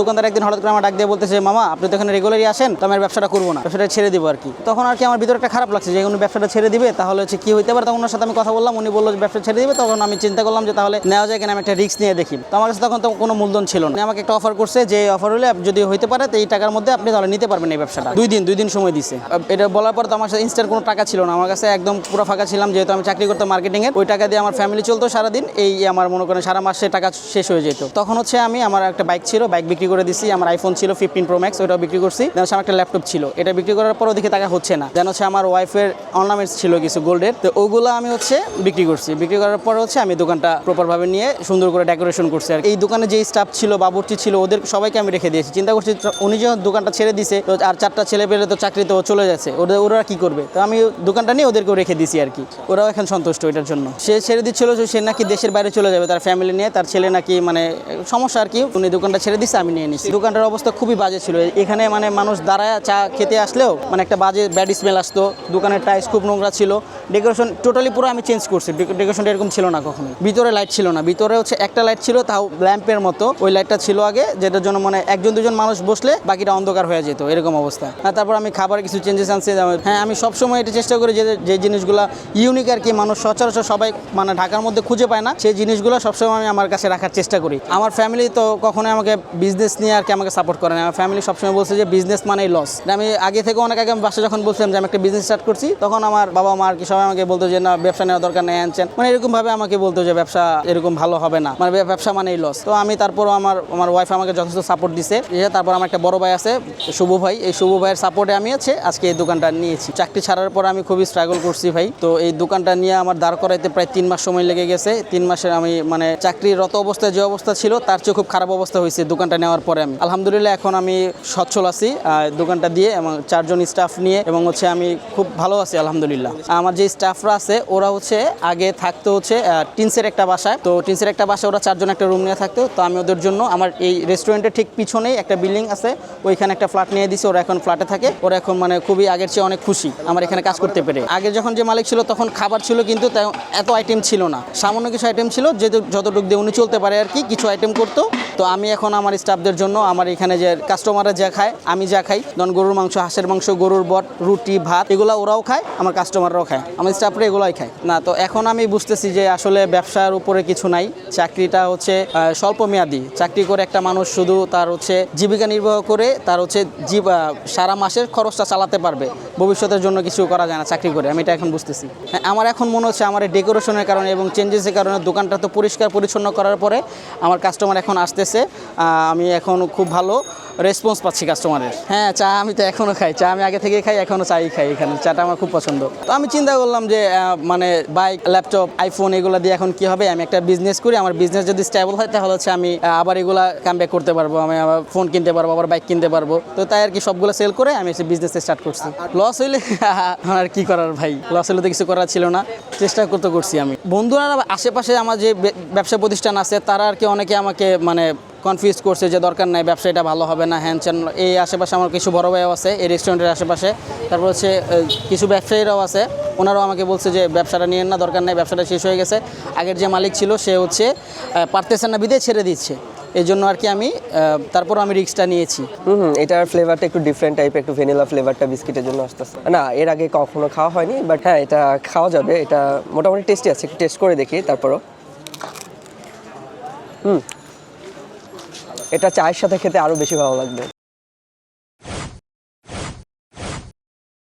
দোকানদার একদিন হঠাৎ করে আমার ডাক দিয়ে বলতেছে, মামা, আপনি তো এখানে রেগুলারই আসেন, তো আমি ব্যবসাটা করব না। ব্যবসাটা ছেড়ে দিব আর কি। তখন আর কি আমার ভিতরে একটা খারাপ লাগছে যে, উনি ব্যবসাটা ছেড়ে দিবে, তাহলে হচ্ছে কি হইতে পারে? তখন ওনার সাথে আমি কথা বললাম, উনি বলল ব্যবসা ছেড়ে দিবে। তখন আমি চিন্তা করলাম যে, তাহলে নেওয়া যায় কিনা, আমি একটা রিস্ক নিয়ে দেখি। তো আমার কাছে তখন তো কোনো মূলধন ছিল না। আমাকে একটা অফার করছে যে অফার হলে যদি হইতে পারে, তো এই টাকার মধ্যে আপনি তাহলে নিতে পারবেন এই ব্যবসাটা। দুই দিন দুই দিন সময় দিছে। এটা বলার পর তো আমার সাথে ইনস্ট্যান্ট কোনো টাকা ছিল না। আমার কাছে একদম পুরো ফাঁকা ছিলাম, যেহেতু আমি চাকরি করতাম মার্কেটিংয়ের ওই টাকা দিয়ে আমার ফ্যামিলি চলতো সারাদিন। এই আমার মনে করেন সারা মাসে টাকা শেষ হয়ে যেত। তখন হচ্ছে আমি, আমার একটা বাইক ছিল বাইক বিক্রি করে দিছি। আমার আইফোন ছিল ফিফটিন প্রো ম্যাক্স ওটাও বিক্রি করছি। দেন আমার একটা ল্যাপটপ ছিল। এটা বিক্রি করার পরও দেখে টাকা হচ্ছে না। দেন হচ্ছে আমার ওয়াইফের অর্নামেন্টস ছিল কিছু গোল্ডের তো ওগুলো আমি হচ্ছে বিক্রি করছি। বিক্রি করার পর হচ্ছে আমি দোকানটা প্রপারভাবে নিয়ে সুন্দর করে ডেকোরেশন করছি আর এই দোকানে যে স্টাফ ছিল, বাবুর্চি ছিল, ওদের সবাইকে আমি রেখে দিয়েছি। চিন্তা করছি উনি যখন দোকানটা ছেড়ে দিছে, তো আর চারটা ছেলে পেলে তো চাকরি তো চলে যাচ্ছে। ওদের ওরা কি করবে? তো আমি দোকানটা নিয়ে ওদেরকেও রেখে দিছি আর কি। ওরাও এখন সন্তুষ্ট এটার জন্য। সে ছেড়ে দিচ্ছিল যে সে নাকি দেশের বাইরে চলে যাবে, তার ফ্যামিলি নিয়ে। তার ছেলে নাকি মানে সমস্যা আর কি। উনি দোকানটা ছেড়ে দিচ্ছে আমি নিয়ে নিচ্ছি দোকানটার অবস্থা খুবই বাজে ছিল। এখানে মানে মানুষ দাঁড়ায়, চা খেতে আসলেও মানে একটা বাজে ব্যাড স্মেল আসতো। দোকানের টাইস খুব নোংরা ছিল। ডেকোরেশন টোটালি পুরো আমি চেঞ্জ করছি। ডেকোরেশনটা এরকম ছিল না কখনো ভিতরে লাইট ছিল না। ভিতরে হচ্ছে একটা লাইট ছিল, তাও ল্যাম্পের মতো। ওই লাইটটা ছিল আগে, যেটার জন্য মানে একজন, দুজন মানুষ বসলে বাকিটা অন্ধকার হয়ে যেত, এরকম অবস্থা। আর তারপর আমি খাবার কিছু চেঞ্জেস আনছি। হ্যাঁ আমি সবসময় এটা চেষ্টা করি যে যে জিনিসগুলো ইউনিক আর কি, মানুষ সচরাচর সবাই মানে ঢাকার মধ্যে খুঁজে পায় না, সেই জিনিসগুলো সবসময় আমি আমার কাছে রাখার চেষ্টা করি। আমার ফ্যামিলি তো কখনোই আমাকে বিজনেস নিয়ে আর কি আমাকে সাপোর্ট করে না। আমার ফ্যামিলি সবসময় বলছে যে বিজনেস মানেই লস আমি আগে থেকে অনেক আগে বাসা যখন বলছিলাম যে আমি একটা বিজনেস স্টার্ট করছি, তখন আমার বাবা মা আর কি সবাই আমাকে বলতো যে, না, ব্যবসা নেওয়ার দরকার নেই, আনছেন। মানে এরকম ভাবে আমাকে বলতো যে, ব্যবসা এরকম ভালো হবে না। মানে ব্যবসা মানেই লস তো আমি তারপরও আমার আমার ওয়াইফ আমাকে যথেষ্ট সাপোর্ট দিছে। তারপর আমার একটা বড় ভাই আছে, শুভ ভাই। এই শুভ ভাইয়ের সাপোর্টে আমি আছে আজকে এই দোকানটা নিয়েছি। চাকরি ছাড়ার পর আমি খুবই স্ট্রাগল করছি ভাই। তো এই দোকানটা নিয়ে আমার দাঁড় করাইতে প্রায় তিন মাস সময় লেগে গেছে। তিন মাসের আমি মানে চাকরিরত অবস্থায় যে অবস্থা ছিল, তার চেয়ে খুব খারাপ অবস্থা হয়েছে দোকানটা নেওয়ার পরে আমি আলহামদুলিল্লাহ এখন আমি সচ্ছল আছি দোকানটা দিয়ে এবং চারজন স্টাফ নিয়ে এবং হচ্ছে আমি খুব ভালো আছি, আলহামদুলিল্লাহ। আমার যে স্টাফরা আছে, ওরা হচ্ছে আগে থাকতো হচ্ছে টিনসের একটা বাসায়। তো টিনসের একটা বাসায় ওরা চারজন একটা রুম নিয়ে থাকতো। তো আমি ওদের জন্য আমার এই রেস্টুরেন্টের ঠিক পিছনেই একটা বিল্ডিং আছে, ওইখানে একটা ফ্ল্যাট নিয়ে দিছি, ওরা এখন ফ্ল্যাটে থাকে। ওরা এখন মানে খুবই আগের চেয়ে অনেক খুশি, আমার এখানে কাজ করতে পেরে। আগে যখন যে মালিক ছিল তখন খাবার ছিল কিন্তু এত আইটেম ছিল না। সামান্য কিছু আইটেম ছিল যে যতটুকু দিয়ে উনি চলতে পারে আর কি, কিছু আইটেম করতো। তো আমি এখন আমার স্টাফদের জন্য আমার এখানে যে কাস্টমাররা যা খায় আমি যা খাই। ধরুন গরুর মাংস হাঁসের মাংস গরুর বট রুটি ভাত এগুলো ওরাও খায় আমার কাস্টমাররাও খায়। আমার স্টাফরা এগুলোই খায়। না তো এখন আমি বুঝতেছি যে আসলে ব্যবসার উপরে কিছু নাই। চাকরিটা হচ্ছে আহ, স্বল্প মেয়াদি চাকরি করে একটা মানুষ শুধু তার হচ্ছে জীবিকা নির্বাহ করে তার হচ্ছে সারা মাসের খরচটা চালাতে পারবে। ভবিষ্যতের জন্য কিছু করা যায় না চাকরি করে আমি এটা এখন বুঝতেছি। হ্যাঁ, আমার এখন মনে হচ্ছে আমার ডেকোরেশনের কারণে এবং চেঞ্জেসের কারণে দোকানটা তো পরিষ্কার পরিচ্ছন্ন করার পরে আমার কাস্টমার এখন আসতেছে। আহ, আমি এখন খুব ভালো। রেসপন্স পাচ্ছি কাস্টমারের হ্যাঁ চা আমি তো এখনও খাই। চা আমি আগে থেকে খাই এখনও চাই খাই এখানে। চাটা আমার খুব পছন্দ। তো আমি চিন্তা করলাম যে মানে বাইক ল্যাপটপ আইফোন এগুলো দিয়ে এখন কি হবে? আমি একটা বিজনেস করি। আমার বিজনেস যদি স্টেবল হয়, তাহলে হচ্ছে আমি আবার এগুলা কাম ব্যাক করতে পারব। আমি আবার ফোন কিনতে পারব, আবার বাইক কিনতে পারব। তো তাই আর কি সবগুলো সেল করে আমি এসে বিজনেস স্টার্ট করছি। লস হইলে আর কি করার ভাই? লস হলে তো কিছু করার ছিল না। চেষ্টা করতে করছি আমি। বন্ধুরা, আশেপাশে আমার যে ব্যবসা প্রতিষ্ঠান আছে, তারা আর কি অনেকে আমাকে মানে কনফিউজ করছে যে দরকার নাই ব্যবসা এটা ভালো হবে না, হ্যান চ্যান এই আশেপাশে আমার কিছু বড় ভাইও আছে, এই রেস্টুরেন্টের আশেপাশে। তারপর হচ্ছে কিছু ব্যবসায়ীরাও আছে, ওনারাও আমাকে বলছে যে ব্যবসাটা নিয়ে না, দরকার নাই, ব্যবসাটা শেষ হয়ে গেছে। আগের যে মালিক ছিল, সে হচ্ছে পারতেছে না বিদে ছেড়ে দিচ্ছে। এই জন্য আর কি আমি তারপর আমি রিক্সটা নিয়েছি। হুম এটার ফ্লেভারটা একটু ডিফারেন্ট টাইপের একটু ভ্যানিলা ফ্লেভারটা বিস্কিটের জন্য আসতেছে। না, এর আগে কখনো খাওয়া হয়নি বাট হ্যাঁ এটা খাওয়া যাবে, এটা মোটামুটি টেস্টি আছে টেস্ট করে দেখি, তারপরও। হুম এটা চায়ের সাথে খেতে আরও বেশি ভালো লাগবে।